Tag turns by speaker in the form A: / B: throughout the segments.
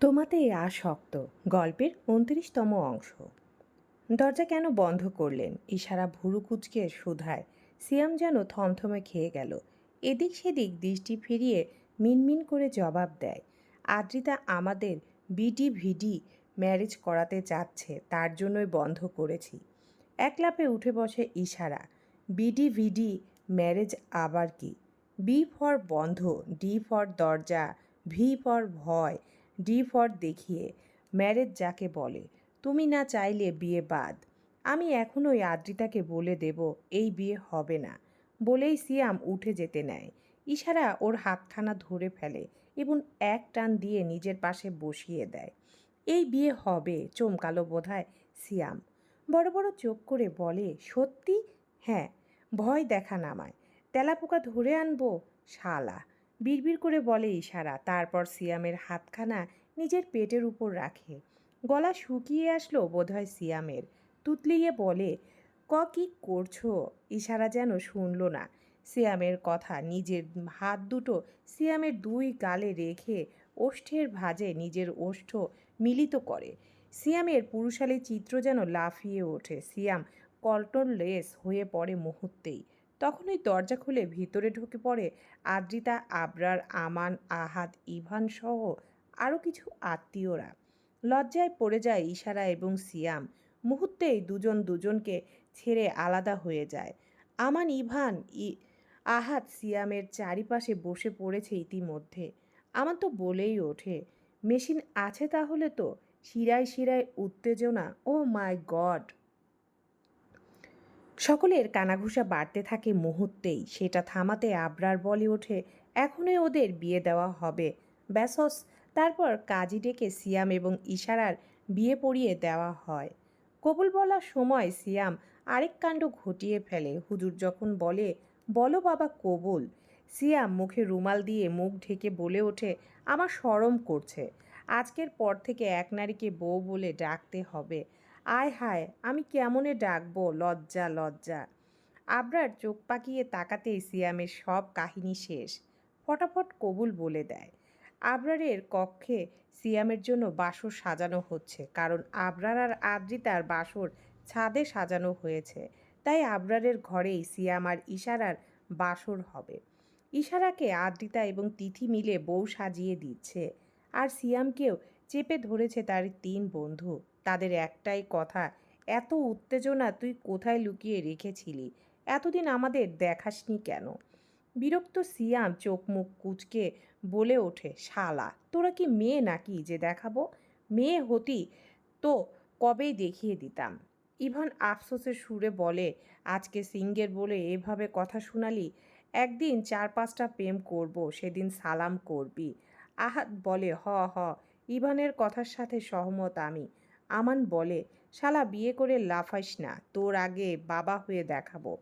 A: তোমাতে আসক্ত। গল্পের উনত্রিশতম অংশ। দরজা কেন বন্ধ করলেন? ইশারা ভুরু কুচকে শোধায়। সিয়াম যেন থমথমে খেয়ে গেল। এদিক সেদিক দৃষ্টি ফিরিয়ে মিনমিন করে জবাব দেয়, আদ্রিতা আমাদের বিডি ভিডি ম্যারেজ করাতে চাচ্ছে, তার জন্যই বন্ধ করেছি। এক লাফে উঠে বসে ইশারা বিডি ভিডি ম্যারেজ আবার কি? বি ফর বন্ধ, ডি ফর দরজা, ভি ফর ভয় ডি দেখিয়ে ম্যারেজ যাকে বলে, তুমি না চাইলে বিয়ে বাদ। আমি এখনোই আদ্রিতাকে বলে দেব, এই বিয়ে হবে না। বলেই সিয়াম উঠে যেতে নেয়। ইশারা ওর হাতখানা ধরে ফেলে এবং এক টান দিয়ে নিজের পাশে বসিয়ে দেয়। এই বিয়ে হবে, চমকালো বোধহয় সিয়াম। বড় বড় চোখ করে বলে, সত্যি? হ্যাঁ ভয় দেখা নামায় তেলাপোকা ধরে আনব, শালা। বিড়বিড় করে বলে ইশারা, তারপর সিয়ামের হাতখানা নিজের পেটের উপর রাখে। গলা শুকিয়ে আসলো বোধহয় সিয়ামের। তুতলিয়ে বলে, ক কি করছ? ইশারা যেন শুনল না। সিয়ামের কথা নিজের হাত দুটো সিয়ামের দুই গালে রেখে ওষ্ঠের ভাঁজে নিজের ওষ্ঠ মিলিত করে। সিয়ামের পুরুষালী চিত্র যেন লাফিয়ে ওঠে। সিয়াম কল্টনলেস হয়ে পড়ে মুহূর্তেই। তখনই দরজা খুলে ভিতরে ঢুকে পড়ে আদ্রিতা, আবরার, আমান আহাদ ইভান সহ আরও কিছু আত্মীয়রা। লজ্জায় পড়ে যায় ইশারা এবং সিয়াম। মুহূর্তেই দুজন দুজনকে ছেড়ে আলাদা হয়ে যায়। আমান, ইভান, ই, আহাত, সিয়ামের চারিপাশে বসে পড়েছে ইতিমধ্যে। আমার তো বলেই ওঠে, মেশিন আছে তাহলে তো? শিরায় শিরায় উত্তেজনা ও মাই গড সকলের কানাঘুষা বাড়তে থাকে মুহূর্তেই। সেটা থামাতে আবরার বলে ওঠে, এখনই ওদের বিয়ে দেওয়া হবে। ব্যাসস তারপর কাজী ডেকে সিয়াম এবং ইশারার বিয়ে পড়িয়ে দেওয়া হয়। কবুল বলার সময় সিয়াম আরেক কাণ্ড ঘটিয়ে ফেলে। হুজুর যখন বলে, বলো বাবা, কবুল। সিয়াম মুখে রুমাল দিয়ে মুখ ঢেকে বলে ওঠে, আমার সরম করছে। আজকের পর থেকে এক নারীকে বউ বলে ডাকতে হবে। আয় হায়, আমি কেমনে ডাকবো? লজ্জা লজ্জা। আবরার চোখ পাকিয়ে তাকাতেই সিয়ামের সব কাহিনী শেষ। ফটাফট কবুল বলে দেয়। আবরারের কক্ষে সিয়ামের জন্য বাসর সাজানো হচ্ছে, কারণ আবরার আর আদ্রিতার বাসর ছাদে সাজানো হয়েছে। তাই আবরারের ঘরেই সিয়াম আর ইশারার বাসর হবে। ইশারাকে আদ্রিতা এবং তিথি মিলে বউ সাজিয়ে দিচ্ছে, আর সিয়ামকেও চেপে ধরেছে তার তিন বন্ধু। তাদের একটাই কথা, এত উত্তেজনা তুই কোথায় লুকিয়ে রেখেছিলি? এতদিন আমাদের দেখাসনি কেন? বিরক্ত সিয়াম চোখ মুখ কুচকে বলে ওঠে, শালা, তোরা কি মেয়ে নাকি যে দেখাবো? মেয়ে হতি তো কবেই দেখিয়ে দিতাম। ইভান আফসোসের সুরে বলে, আজকে সিঙ্গের বলে এভাবে কথা শোনালি? একদিন চার পাঁচটা প্রেম করব, সেদিন সালাম করবি। আহাত বলে, হ হ। ইভানের কথার সাথে সহমত আমি। আমান বলে, শালা, বিয়ে করে লাফাইস না, তোর আগে বাবা হয়ে দেখাবো।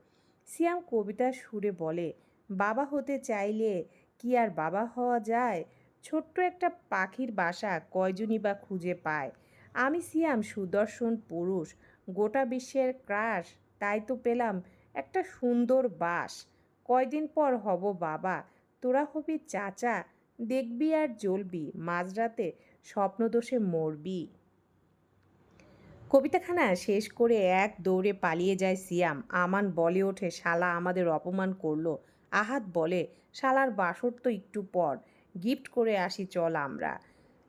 A: সিয়াম কবিতার সুরে বলে, বাবা হতে চাইলে কি আর বাবা হওয়া যায়? ছোট্ট একটা পাখির বাসা কয়জনই বা খুঁজে পায়? আমি সিয়াম সুদর্শন পুরুষ, গোটা বিশ্বের ক্রাশ, তাই তো পেলাম একটা সুন্দর বাস। কয়দিন পর হব বাবা, তোরা হবি চাচা, দেখবি আর জ্বলবি, মাঝরাতে স্বপ্নদোষে মরবি। কবিতাখানা শেষ করে এক দৌড়ে পালিয়ে যায় সিয়াম। আমান বলে ওঠে, শালা আমাদের অপমান করল। আহাত বলে, শালার বাসর তো একটু পর। গিফট করে আসি, চল আমরা।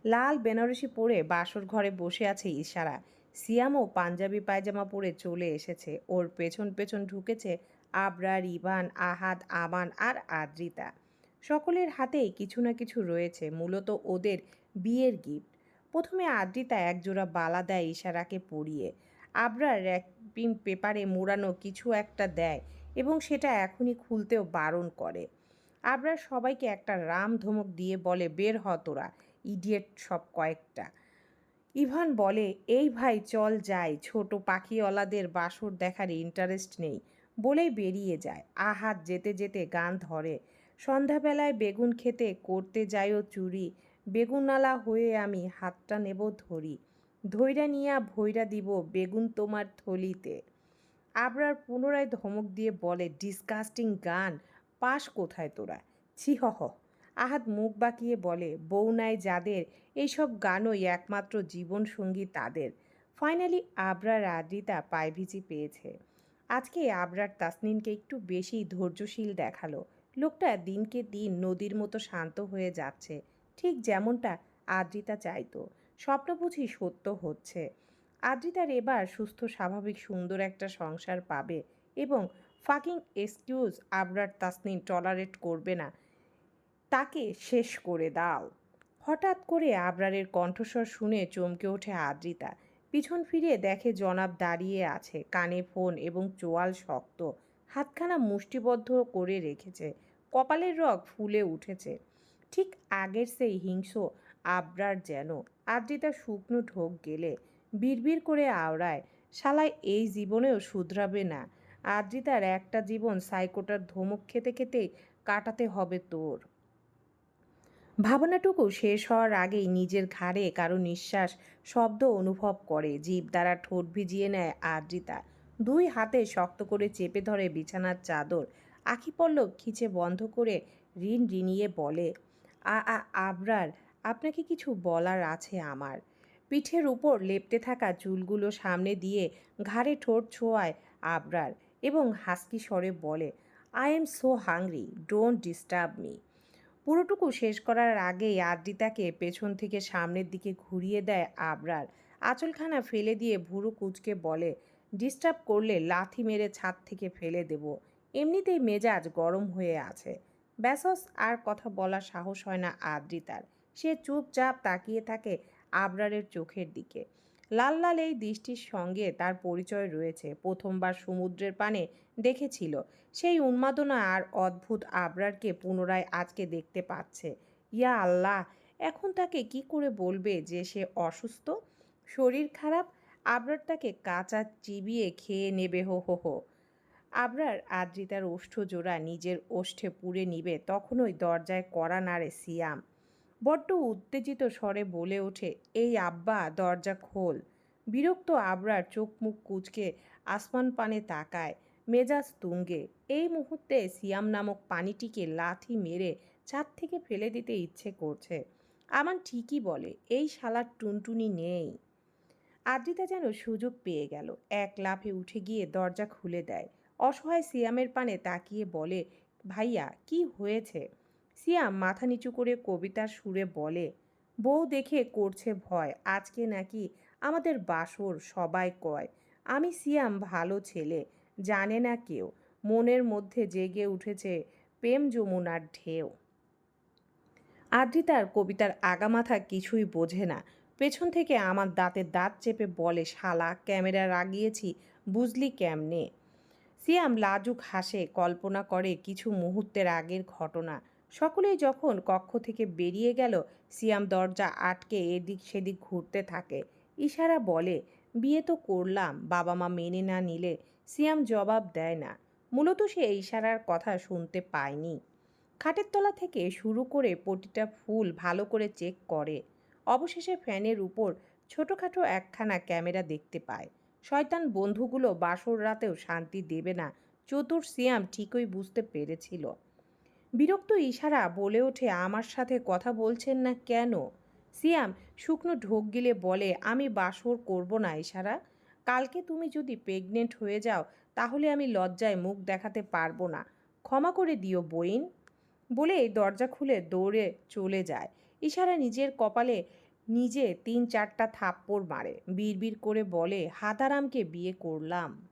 A: লাল বেনারসি পরে বাসর ঘরে বসে আছে ইশারা। সিয়ামও পাঞ্জাবি পায়জামা পরে চলে এসেছে। ওর পেছন পেছন ঢুকেছে আবরার ইভান আহাত, আমান আর আদ্রিতা। সকলের হাতেই কিছু না কিছু রয়েছে, মূলত ওদের বিয়ের গিফট। প্রথমে আদ্রিতা একজোড়া বালা দেয় ইশারাকে পরিয়ে। আবরার র্যাপিং পেপারে মোড়ানো কিছু একটা দেয় এবং সেটা এখনই খুলতেও বারণ করে। আবরার সবাইকে একটা রাম ধমক দিয়ে বলে, বের হ তোরা, ইডিয়েট সব কয়েকটা। ইভান বলে, এই ভাই, চল যাই, ছোট পাখিওয়ালাদের বাসর দেখার ইন্টারেস্ট নেই। বলেই বেরিয়ে যায়। আহাত যেতে যেতে গান ধরে। সন্ধ্যাবেলায় বেগুন খেতে করতে যাইও চুরি। বেগুনালা হয়ে আমি হাতটা নেব ধরি। ধৈরা নিয়া ভৈরা দিব বেগুন তোমার থলিতে। আবরার পুনরায় ধমক দিয়ে বলে, ডিসকাস্টিং গান পাশ কোথায় তোরা? ছি হ হ। মুখ বাঁকিয়ে বলে, বউ নাই যাদের, এইসব গানই একমাত্র জীবনসঙ্গী তাদের। ফাইনালি আবরার আদ্রিতা পায়ভিজি পেয়েছে। আজকে আবরার তাসনিনকে একটু বেশি ধৈর্যশীল দেখাল। লোকটা দিনকে দিন নদীর মতো শান্ত হয়ে যাচ্ছে। যেমনটা আদ্রিতা চাইতো। স্বপ্ন বুঝি সত্য হচ্ছে। আদ্রিতার এবার সুস্থ, স্বাভাবিক, সুন্দর একটা সংসার পাবে এবং fucking excuse Abrar Tasnin tolerate করবে না। তাকে শেষ করে দাও। হঠাৎ করে আবরারের কণ্ঠস্বর শুনে চমকে ওঠে আদ্রিতা। পিছন ফিরে দেখে জনাব দাঁড়িয়ে আছে, কানে ফোন এবং চোয়াল শক্ত। হাতখানা মুষ্টিবদ্ধ করে রেখেছে। কপালের রগ ফুলে উঠেছে। ঠিক আগের সেই হিংস্র আবরার যেন আদ্রিতা শুকনো ঢোক গেলে বিড়বিড় করে আওড়ায়, শালায় এই জীবনেও শুধরাবে না। আদ্রিতার একটা জীবন সাইকোটার ধমক খেতে খেতে কাটাতে হবে তোর। ভাবনাটুকু শেষ হওয়ার আগেই নিজের ঘাড়ে কারও নিঃশ্বাস শব্দ অনুভব করে, জীব দ্বারা ঠোঁট ভিজিয়ে নেয় আদ্রিতা। দুই হাতে শক্ত করে চেপে ধরে বিছানার চাদর আখি পল্লব খিচে বন্ধ করে ঋণ ঋণিয়ে বলে আ আ, আবরার, আপনাকে কিছু বলার আছে আমার। পিঠের উপর লেপটে থাকা চুলগুলো সামনে দিয়ে ঘাড়ে ঠোঁট ছোঁয়ায় আবরার এবং হাসকি স্বরে বলে I am so hungry don't disturb me পুরোটুকু শেষ করার আগেই আদ্রিতাকে পেছন থেকে সামনের দিকে ঘুরিয়ে দেয় আবরার। আঁচলখানা ফেলে দিয়ে ভুরু কুচকে বলে ডিস্টার্ব করলে লাথি মেরে ছাদ থেকে ফেলে দেব। এমনিতেই মেজাজ গরম হয়ে আছে। ব্যাসস আর কথা বলার সাহস হয় না আদ্রিতার। সে চুপচাপ তাকিয়ে থাকে আবরারের চোখের দিকে। লাল লাল এই দৃষ্টির সঙ্গে তার পরিচয় রয়েছে। প্রথমবার সমুদ্রের পানে দেখেছিল। সেই উন্মাদনা আর অদ্ভুত আবরারকে পুনরায় আজকে দেখতে পাচ্ছে। ইয়া আল্লাহ, এখন তাকে কি করে বলবে যে সে অসুস্থ? শরীর খারাপ? আবরার তাকে কাঁচা চিবিয়ে খেয়ে নেবে, হো হো হো। আবরার আদ্রিতার ওষ্ঠ জোড়া নিজের ওষ্ঠে পুড়ে নিবে তখনই দরজায় কড়া নাড়ে সিয়াম। বড্ড উত্তেজিত স্বরে বলে ওঠে, এই আব্বা, দরজা খোল। বিরক্ত আবরার চোখ মুখ কুচকে আসমান পানে তাকায়, মেজাজ তুঙ্গে। এই মুহূর্তে সিয়াম নামক পানিটিকে লাথি মেরে ছাদ থেকে ফেলে দিতে ইচ্ছে করছে। আমার ঠিকই বলে, এই শালার টুনটুনি নেই। আদ্রিতা যেন সুযোগ পেয়ে গেল, এক লাফে উঠে গিয়ে দরজা খুলে দেয়। অসহায় সিয়ামের পানে তাকিয়ে বলে, ভাইয়া, কি হয়েছে? সিয়াম মাথা নিচু করে কবিতার সুরে বলে, বউ দেখে করছে ভয়, আজকে নাকি আমাদের বাসর সবাই কয়। আমি সিয়াম ভালো ছেলে, জানে না কেউ, মনের মধ্যে জেগে উঠেছে প্রেম যমুনার ঢেউ। আদ্রিতার কবিতার আগামাথা কিছুই বোঝে না। পেছন থেকে আমার দাঁতের দাঁত চেপে বলে, শালা, ক্যামেরা রাগিয়েছি, বুঝলি কেমনে? সিয়াম লাজুক হাসে, কল্পনা করে কিছু মুহূর্তের আগের ঘটনা। সকলেই যখন কক্ষ থেকে বেরিয়ে গেল, সিয়াম দরজা আটকে এদিক সেদিক ঘুরতে থাকে। ইশারা বলে, বিয়ে তো করলাম বাবা মা মেনে না নিলে সিয়াম জবাব দেয় না। মূলত সে ইশারার কথা শুনতে পায়নি। খাটের তলা থেকে শুরু করে প্রতিটা ফুল ভালো করে চেক করে। অবশেষে ফ্যানের উপর ছোটোখাটো একখানা ক্যামেরা দেখতে পায়। শয়তান বন্ধুগুলো বাসর রাতেও শান্তি দেবে না। চতুর সিয়াম ঠিকই বুঝতে পেরেছিল। বিরক্ত ইশারা বলে ওঠে, আমার সাথে কথা বলছেন না কেন? সিয়াম শুকনো ঢোক গিলে বলে, আমি বাসর করব না ইশারা। কালকে তুমি যদি প্রেগনেন্ট হয়ে যাও, তাহলে আমি লজ্জায় মুখ দেখাতে পারব না। ক্ষমা করে দিও বইন। বলে দরজা খুলে দৌড়ে চলে যায়। ইশারা নিজের কপালে নিজে তিন চারটা থাপ্পড় মারে, বিড়বিড় করে বলে হাতারামকে বিয়ে করলাম।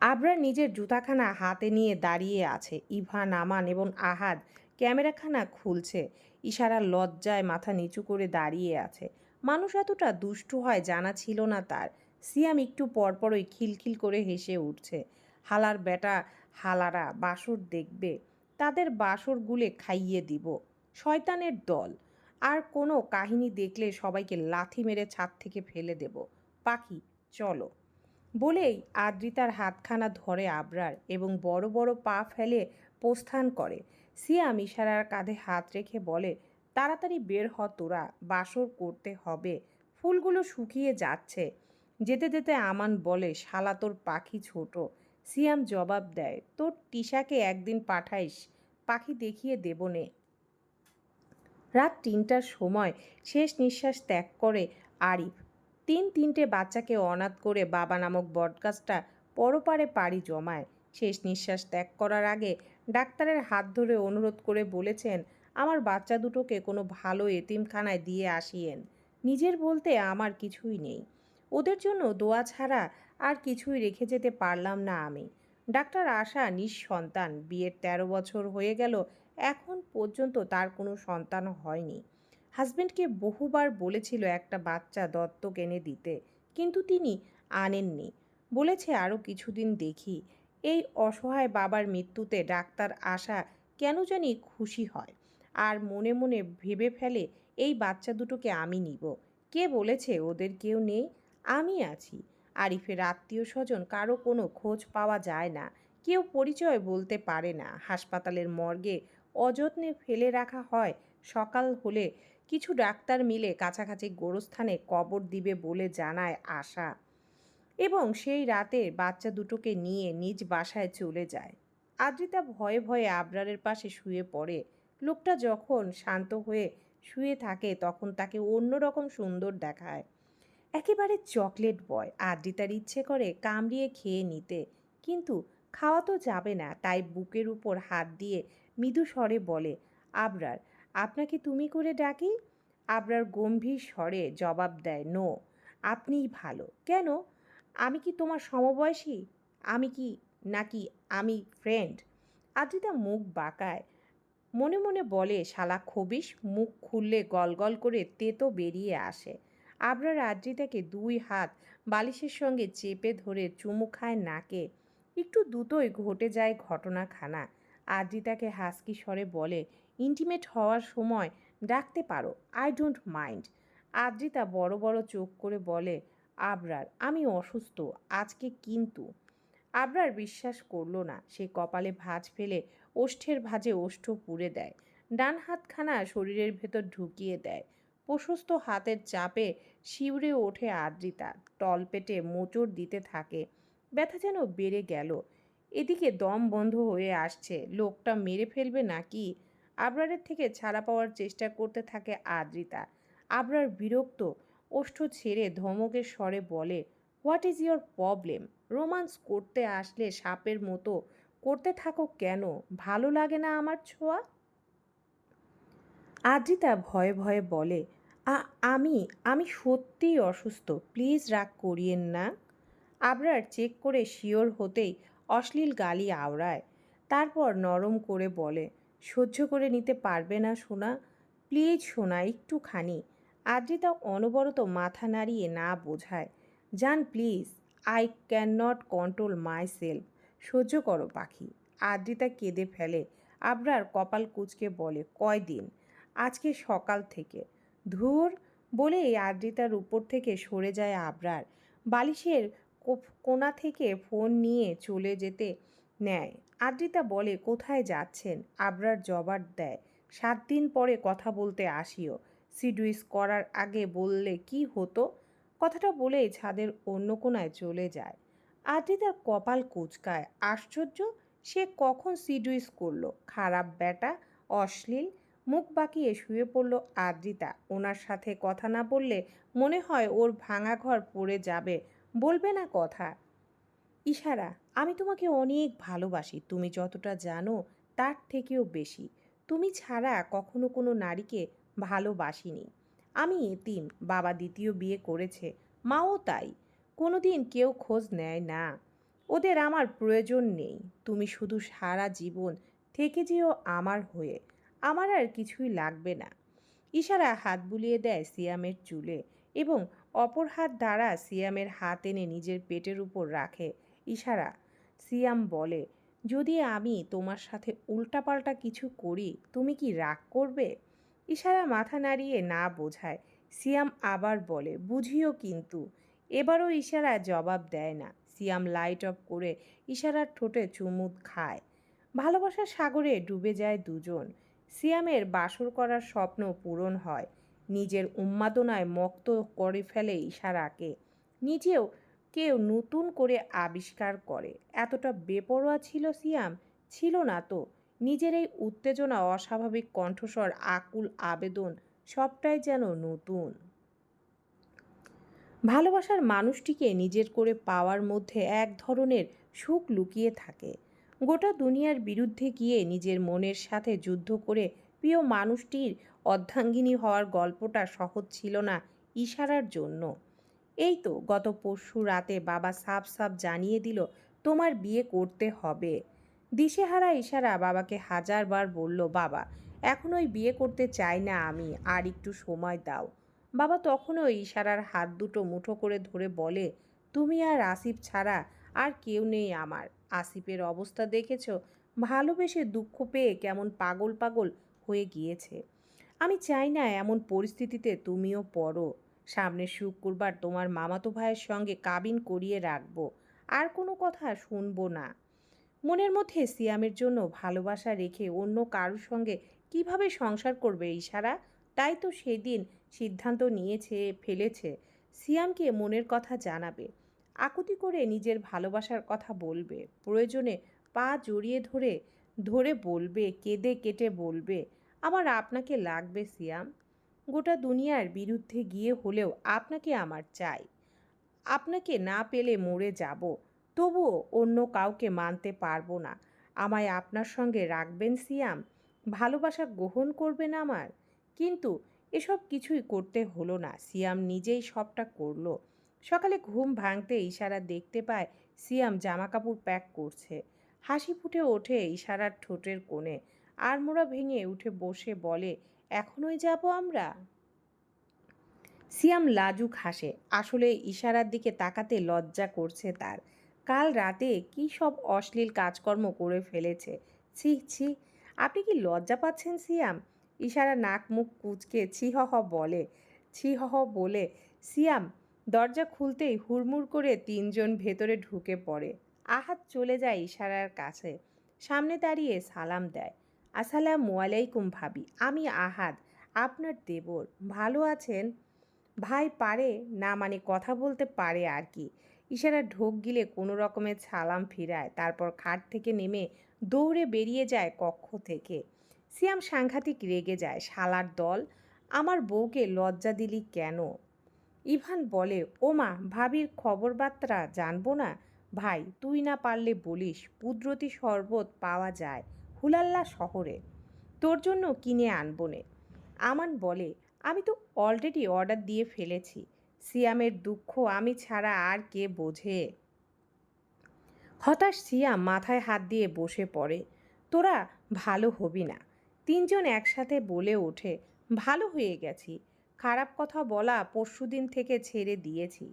A: আবরার নিজের জুতাখানা হাতে নিয়ে দাঁড়িয়ে আছে, ইভান, আমান এবং আহাদ। ক্যামেরাখানা খুলছে, ইশারা লজ্জায় মাথা নিচু করে দাঁড়িয়ে আছে। মানুষ এতটা দুষ্টু হয় জানা ছিল না তার। সিয়াম একটু পরপরই খিলখিল করে হেসে উঠছে, হালার বেটা, হালারা, বাসর দেখবে, তাদের বাসর গুলে খাইয়ে দিব, শয়তানের দল। আর কোনো কাহিনী দেখলে সবাইকে লাথি মেরে ছাদ থেকে ফেলে দেব। পাখি, চলো। বলেই আদ্রিতার হাতখানা ধরে আবরার এবং বড় বড় পা ফেলে প্রস্থান করে। সিয়াম ইশারার কাঁধে হাত রেখে বলে, তাড়াতাড়ি বের হ তোরা, বাসর করতে হবে। ফুলগুলো শুকিয়ে যাচ্ছে। যেতে যেতে আমান বলে, শালা তোর পাখি ছোট। সিয়াম জবাব দেয়, তোর টিশাকে একদিন পাঠাইস। পাখি দেখিয়ে দেবনে রাত তিনটার সময় শেষ নিঃশ্বাস ত্যাগ করে আরিফ। তিন তিনটে বাচ্চাকে অনাথ করে বাবা নামক বটগাছটা পরপারে পাড়ি জমায়। শেষ নিঃশ্বাস ত্যাগ করার আগে ডাক্তারের হাত ধরে অনুরোধ করে বলেছেন, আমার বাচ্চা দুটোকে কোনো ভালো এতিমখানায় দিয়ে আসিয়েন। নিজের বলতে আমার কিছুই নেই। ওদের জন্য দোয়া ছাড়া আর কিছুই রেখে যেতে পারলাম না আমি। ডাক্তার আশা নিঃসন্তান, বিয়ের তেরো বছর হয়ে গেল এখন পর্যন্ত তার কোনো সন্তান হয়নি। হাজবেন্ডকে বহুবার বলেছিল একটা বাচ্চা দত্তক এনে দিতে, কিন্তু তিনি আনেননি। বলেছে আরও কিছুদিন দেখি। এই অসহায় বাবার মৃত্যুতে ডাক্তার আশা কেন জানি খুশি হয়। আর মনে মনে ভেবে ফেলে, এই বাচ্চা দুটোকে আমি নিব। কে বলেছে, ওদের কেউ নেই? আমি আছি। আরিফের আত্মীয় স্বজন কারও কোনো খোঁজ পাওয়া যায় না। কেউ পরিচয় বলতে পারে না। হাসপাতালের মর্গে অযত্নে ফেলে রাখা হয়। সকাল হলে কিছু ডাক্তার মিলে কাছাকাছি গোরস্থানে কবর দিবে বলে জানায় আশা। এবং সেই রাতে বাচ্চা দুটোকে নিয়ে নিজ বাসায় চলে যায়। আদ্রিতা ভয়ে ভয়ে আবরারের পাশে শুয়ে পড়ে। লোকটা যখন শান্ত হয়ে শুয়ে থাকে তখন তাকে অন্যরকম সুন্দর দেখায়। একেবারে চকলেট বয়, আদ্রিতার ইচ্ছে করে কামড়িয়ে খেয়ে নিতে। কিন্তু খাওয়া তো যাবে না, তাই বুকের উপর হাত দিয়ে মৃদু স্বরে বলে, আবরার, আপনাকে তুমি করে ডাকি? আবরার গম্ভীর স্বরে জবাব দেয়, নো, আপনিই ভালো। কেন? আমি কি তোমার সমবয়সী? আমি কি, নাকি আমি ফ্রেন্ড আদ্রিতা মুখ বাঁকায়, মনে মনে বলে, শালা খবিস মুখ খুললে গলগল করে তেতো বেরিয়ে আসে। আবরার আদ্রিতাকে দুই হাত বালিশের সঙ্গে চেপে ধরে চুমু খায় নাকে। একটু দ্রুতই ঘটে যায় ঘটনাখানা। আদ্রিতাকে হাসকি স্বরে বলে, ইন্টিমেট হওয়ার সময় ডাকতে পারো, আই ডোন্ট মাইন্ড। আদ্রিতা বড় বড় চোখ করে বলে, আবরার, আমি অসুস্থ, আজকে কিন্তু। আবরার বিশ্বাস করল না, সে কপালে ভাঁজ ফেলে ওষ্ঠের ভাঁজে ওষ্ঠ পুড়ে দেয়, ডান হাতখানা শরীরের ভেতর ঢুকিয়ে দেয়, প্রশস্ত হাতের চাপে শিউরে ওঠে আদ্রিতা তলপেটে মোচড় দিতে থাকে, ব্যথা যেন বেড়ে গেল এদিকে দম বন্ধ হয়ে আসছে। লোকটা মেরে ফেলবে নাকি? আবরারের থেকে ছাড়া পাওয়ার চেষ্টা করতে থাকে আদ্রিতা। আবরার বিরক্ত, ওষ্ঠ ছেড়ে ধমকের স্বরে বলে what is your problem romance করতে আসলে সাপের মতো করতে থাকো কেন? ভালো লাগে না আমার ছোঁয়া? আদ্রিতা ভয়ে ভয়ে বলে, "আ- আমি আমি সত্যিই অসুস্থ। প্লিজ রাগ করিয়েন না। আবরার চেক করে শিওর হতেই অশ্লীল গালি আওড়ায়। তারপর নরম করে বলে, সহ্য করে নিতে পারবে না সোনা। প্লিজ সোনা, একটুখানি। আদ্রিতা অনবরত মাথা নাড়িয়ে না বোঝায়, জান, please, I can not control myself সহ্য করো, পাখি। আদ্রিতা কেঁদে ফেলে, আবরার কপাল কুচকে বলে, কয়দিন? আজকে সকাল থেকে। ধুর! বলে আদ্রিতার উপর থেকে সরে যায় আবরার। বালিশের কো- কোণা থেকে ফোন নিয়ে চলে যেতে নেয়। আদ্রিতা বলে, কোথায় যাচ্ছেন? আবরার জবাব দেয়, সাত দিন পরে কথা বলতে আসিও। সিডুইস করার আগে বললে কি হতো? কথাটা বলেই ছাদের অন্য কোনায় চলে যায়। আদ্রিতার কপাল কুচকায়। আশ্চর্য, সে কখন সিডুইস করল? খারাপ ব্যাটা, অশ্লীল? মুখ বাঁকিয়ে শুয়ে পড়ল আদ্রিতা। ওনার সাথে কথা না বললে মনে হয় ওর ভাঙা ঘর পড়ে যাবে। বলবে না কথা। ইশারা, আমি তোমাকে অনেক ভালোবাসি, তুমি যতটা জানো তার থেকেও বেশি। তুমি ছাড়া কখনো কোনো নারীকে ভালোবাসিনি। আমি এতিম, বাবা দ্বিতীয় বিয়ে করেছে, মাও তাই। কোনোদিন কেউ খোঁজ নেয় না। ওদের আমার প্রয়োজন নেই। তুমি শুধু সারা জীবন থেকে যেও আমার হয়ে। আমার আর কিছুই লাগবে না। ইশারা হাত বুলিয়ে দেয় সিয়ামের চুলে এবং অপর হাত দ্বারা সিয়ামের হাত এনে নিজের পেটের উপর রাখে। ইশারা, সিয়াম বলে, যদি আমি তোমার সাথে উল্টাপাল্টা কিছু করি, তুমি কি রাগ করবে? ইশারা মাথা নাড়িয়ে না বোঝায়। সিয়াম আবার বলে, বুঝিও কিন্তু। এবারও ইশারা জবাব দেয় না। সিয়াম লাইট অফ করে ইশারার ঠোঁটে চুমুদ খায়। ভালোবাসার সাগরে ডুবে যায় দুজন। সিয়ামের বাসর করার স্বপ্ন পূরণ হয়। নিজের উন্মাদনায় মক্ত করে ফেলে ইশারাকে। নিজেও কেউ নতুন করে আবিষ্কার করে। এতটা বেপরোয়া ছিল সিয়াম? ছিল না তো। নিজের এই উত্তেজনা, অস্বাভাবিক কণ্ঠস্বর, আকুল আবেদন, সবটাই যেন নতুন। ভালোবাসার মানুষটিকে নিজের করে পাওয়ার মধ্যে এক ধরনের সুখ লুকিয়ে থাকে। গোটা দুনিয়ার বিরুদ্ধে গিয়ে নিজের মনের সাথে যুদ্ধ করে প্রিয় মানুষটির অর্ধাঙ্গিনী হওয়ার গল্পটা সহজ ছিল না ইশারার জন্য। এই তো গত পরশু রাতে বাবা সাফ সাফ জানিয়ে দিল, তোমার বিয়ে করতে হবে। দিশেহারা ইশারা বাবাকে হাজারবার বলল, বাবা, এখন ওই বিয়ে করতে চাই না আমি, আর একটু সময় দাও। বাবা তখনও ইশারার হাত দুটো মুঠো করে ধরে বলে, তুমি আর আসিফ ছাড়া আর কেউ নেই আমার। আসিফের অবস্থা দেখেছ? ভালোবেসে দুঃখ পেয়ে কেমন পাগল পাগল হয়ে গিয়েছে। আমি চাই না এমন পরিস্থিতিতে তুমিও পড়ো। সামনের শুক্রবার তোমার মামাতো ভাইয়ের সঙ্গে কাবিন করিয়ে রাখব। আর কোনো কথা শুনব না। মনের মধ্যে সিয়ামের জন্য ভালোবাসা রেখে অন্য কারোর সঙ্গে কীভাবে সংসার করবে ইশারা? তাই তো সেদিন সিদ্ধান্ত নিয়েছে, ফেলেছে। সিয়ামকে মনের কথা জানাবে। আকুতি করে নিজের ভালোবাসার কথা বলবে। প্রয়োজনে পা জড়িয়ে ধরে ধরে বলবে, কেঁদে কেটে বলবে। আমার আপনাকে লাগবে, সিয়াম। গোটা দুনিয়ার বিরুদ্ধে গিয়ে হলেও আপনাকে আমার চাই। আপনাকে না পেলে মরে যাব, তবুও অন্য কাউকে মানতে পারব না। আমায় আপনার সঙ্গে রাখবেন, সিয়াম। ভালোবাসা গ্রহণ করবেন আমার। কিন্তু এসব কিছুই করতে হলো না, সিয়াম নিজেই সবটা করল। সকালে ঘুম ভাঙতে ইশারা দেখতে পায় সিয়াম জামাকাপড় প্যাক করছে। হাসি ফুটে ওঠে ইশারার ঠোঁটের কোণে। আড়মোড়া ভেঙে উঠে বসে বলে, এখনই যাব আমরা? সিয়াম লাজুক হাসে। আসলে ইশারার দিকে তাকাতে লজ্জা করছে তার। কাল রাতে কী সব অশ্লীল কাজকর্ম করে ফেলেছে? ছি ছি, আপনি কি লজ্জা পাচ্ছেন সিয়াম? ইশারা নাক মুখ কুচকে ছিহহ বলে। ছিহহ বলে, সিয়াম, দরজা খুলতেই হুড়মুড় করে তিনজন ভেতরে ঢুকে পড়ে। আহাত চলে যায় ইশারার কাছে। সামনে দাঁড়িয়ে সালাম দেয়। আসসালামু আলাইকুম ভাবি, আমি আহাদ, আপনার দেবর, ভালো আছেন? ভাই পারে? না মানে কথা বলতে পারে আর কি। ইশারা ঢোক গিলে কোনো রকমের ছালাম ফিরায়, তারপর খাট থেকে নেমে দৌড়ে বেরিয়ে যায় কক্ষ থেকে। সিয়াম সাংঘাতিক রেগে যায়, শালার দল, আমার বউকে লজ্জা দিলি কেন? ইভান বলে, ওমা, ভাবির খবর বার্তা জানব না? ভাই, তুই না পারলে বলিস কুদরতি শরবত পাওয়া যায়। হুলাল্লা শহরে। তোর জন্য কিনে আনব নে। আমান বলে, আমি তো অলরেডি অর্ডার দিয়ে ফেলেছি। সিয়ামের দুঃখ আমি ছাড়া আর কে বোঝে? হতাশ সিয়াম মাথায় হাত দিয়ে বসে পড়ে, তোরা ভালো হবি না। তিনজন একসাথে বলে ওঠে, ভালো হয়ে গেছি। খারাপ কথা বলা পরশুদিন থেকে ছেড়ে দিয়েছি।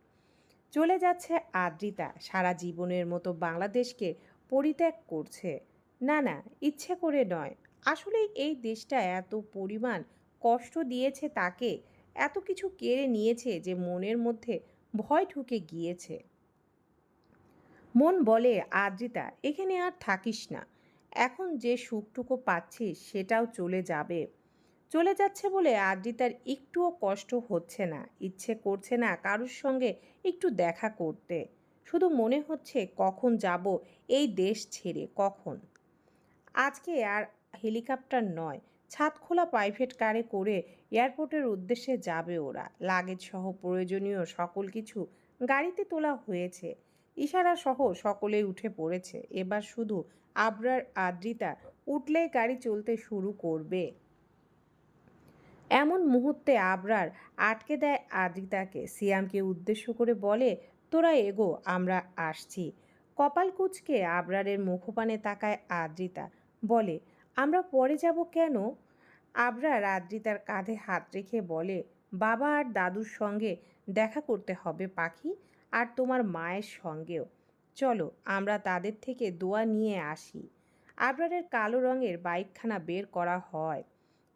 A: চলে যাচ্ছে আদ্রিতা, সারা জীবনের মতো বাংলাদেশকে পরিত্যাগ করছে। না না, ইচ্ছে করে নয়। আসলে এই দেশটা এত পরিমাণ কষ্ট দিয়েছে তাকে, এত কিছু কেড়ে নিয়েছে যে মনের মধ্যে ভয় ঢুকে গিয়েছে। মন বলে, আদ্রিতা, এখানে আর থাকিস না। এখন যে সুখটুকু পাচ্ছিস সেটাও চলে যাবে। চলে যাচ্ছে বলে আদ্রিতার একটুও কষ্ট হচ্ছে না, ইচ্ছে করছে না কারোর সঙ্গে একটু দেখা করতে। শুধু মনে হচ্ছে কখন যাব এই দেশ ছেড়ে, কখন? আজকে আর হেলিকপ্টার নয়, ছাদ খোলা প্রাইভেট কারে করে এয়ারপোর্টের উদ্দেশ্যে যাবে ওরা। লাগেজ সহ প্রয়োজনীয় সকল কিছু গাড়িতে তোলা হয়েছে। ইশারা সহ সকলেই উঠে পড়েছে। এবার শুধু আবরার আদ্রিতা উঠলেই গাড়ি চলতে শুরু করবে। এমন মুহূর্তে আবরার আটকে দেয় আদ্রিতাকে। সিয়ামকে উদ্দেশ্য করে বলে, তোরা এগো, আমরা আসছি। কপাল কুচকে আবরারের মুখপানে তাকায় আদ্রিতা। বলে, আমরা পরে যাব কেন? আবরার আদ্রিতার কাঁধে হাত রেখে বলে, বাবা আর দাদুর সঙ্গে দেখা করতে হবে পাখি আর তোমার মায়ের সঙ্গেও। চলো, আমরা তাদের থেকে দোয়া নিয়ে আসি। আবরারের কালো রঙের বাইকখানা বের করা হয়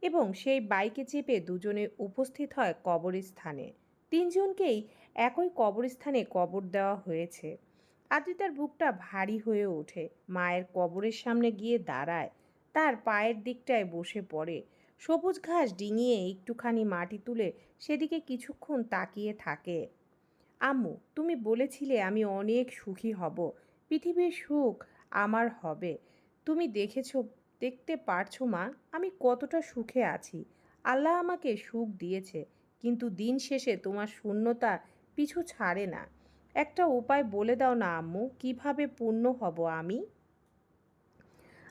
A: এবং সেই বাইকে চেপে দুজনে উপস্থিত হয় কবরস্থানে। তিনজনকেই একই কবরস্থানে কবর দেওয়া হয়েছে। আদ্রিতার বুকটা ভারী হয়ে ওঠে। মায়ের কবরের সামনে গিয়ে দাঁড়ায়। তার পায়ের দিকটায় বসে পড়ে। সবুজ ঘাস ডিঙিয়ে একটুখানি মাটি তুলে সেদিকে কিছুক্ষণ তাকিয়ে থাকে। আম্মু, তুমি বলেছিলে আমি অনেক সুখী হব। পৃথিবীর সুখ আমার হবে। তুমি দেখেছ, দেখতে পারছ মা, আমি কতটা সুখে আছি। আল্লাহ আমাকে সুখ দিয়েছে, কিন্তু দিন শেষে তোমার শূন্যতা পিছু ছাড়ে না। একটা উপায় বলে দাও না, আম্মু। কীভাবে পূর্ণ হব আমি?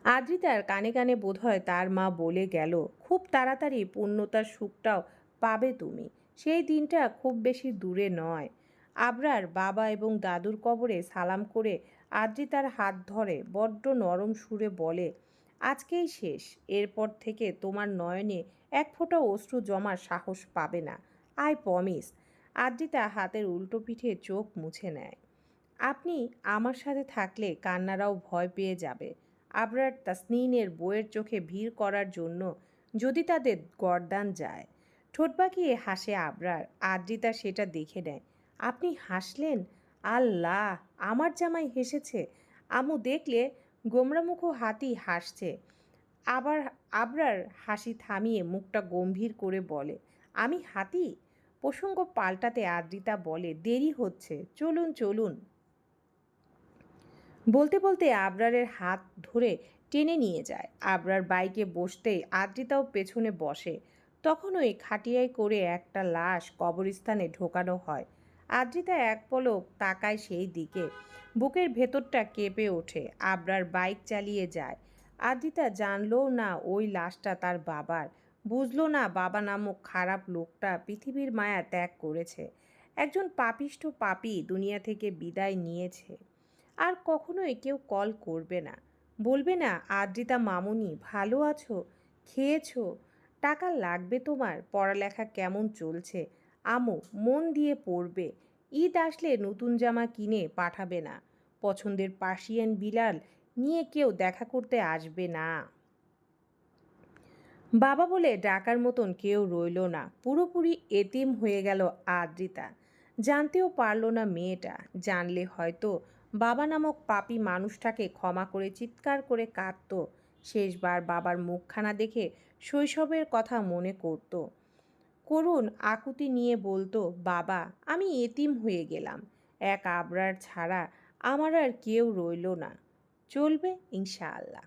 A: আদ্রিতার কানে কানে বোধহয় তার মা বলে গেল, খুব তাড়াতাড়ি পূর্ণতার সুখটাও পাবে তুমি। সেই দিনটা খুব বেশি দূরে নয়। আবরার বাবা এবং দাদুর কবরে সালাম করে আদ্রিতার হাত ধরে বড্ড নরম সুরে বলে, আজকেই শেষ। এরপর থেকে তোমার নয়নে এক ফোঁটা অশ্রু জমার সাহস পাবে না। আই প্রমিস আদ্রিতা হাতের উল্টো পিঠে চোখ মুছে নেয়। আপনি আমার সাথে থাকলে কান্নারাও ভয় পেয়ে যাবে। আবরার তাসনিনের বইয়ের চোখে ভিড় করার জন্য যদি তাদের গরদান যায়। ঠোঁট বাঁকিয়ে হাসে আবরার। আদ্রিতা সেটা দেখে নেয়। আপনি হাসলেন? আল্লাহ, আমার জামাই হেসেছে। আমু দেখলে গোমরামুখ হাতি হাসছে। আবার আবরার হাসি থামিয়ে মুখটা গম্ভীর করে বলে, আমি হাতি? প্রসঙ্গ পাল্টাতে আদ্রিতা বলে, দেরি হচ্ছে, চলুন চলুন। বলতে বলতে আবরারের হাত ধরে টেনে নিয়ে যায়। আবরার বাইকে বসতেই আদ্রিতাও পেছনে বসে। তখন ওই খাটিয়ায় করে একটা লাশ কবরস্থানে ঢোকানো হয়। আদ্রিতা এক পলক তাকায় সেই দিকে। বুকের ভেতরটা কেঁপে ওঠে। আবরার বাইক চালিয়ে যায়। আদ্রিতা জানলও না ওই লাশটা তার বাবার। বুঝলো না বাবা নামক খারাপ লোকটা পৃথিবীর মায়া ত্যাগ করেছে। একজন পাপিষ্ঠ পাপি দুনিয়া থেকে বিদায় নিয়েছে। আর কখনোই কেউ কল করবে না। বলবে না, আদ্রিতা মামুনি, ভালো আছো? খেয়েছো? টাকা লাগবে তোমার? পড়ালেখা কেমন চলছে? আমো, মন দিয়ে পড়বে। ঈদ আসলে নতুন জামা কিনে পাঠাবে না। পছন্দের পার্সিয়ান বিলাল নিয়ে কেউ দেখা করতে আসবে না। বাবা বলে ডাকার মতন কেউ রইল না। পুরোপুরি এতিম হয়ে গেল আদ্রিতা। জানতেও পারল না মেয়েটা। জানলে হয়তো বাবা নামক পাপি মানুষটাকে ক্ষমা করে চিৎকার করে কাঁদত। শেষবার বাবার মুখখানা দেখে শৈশবের কথা মনে করত। করুণ আকুতি নিয়ে বলতো, বাবা, আমি এতিম হয়ে গেলাম। এক আবরার ছাড়া আমার আর কেউ রইল না। চলবে ইনশাআল্লাহ।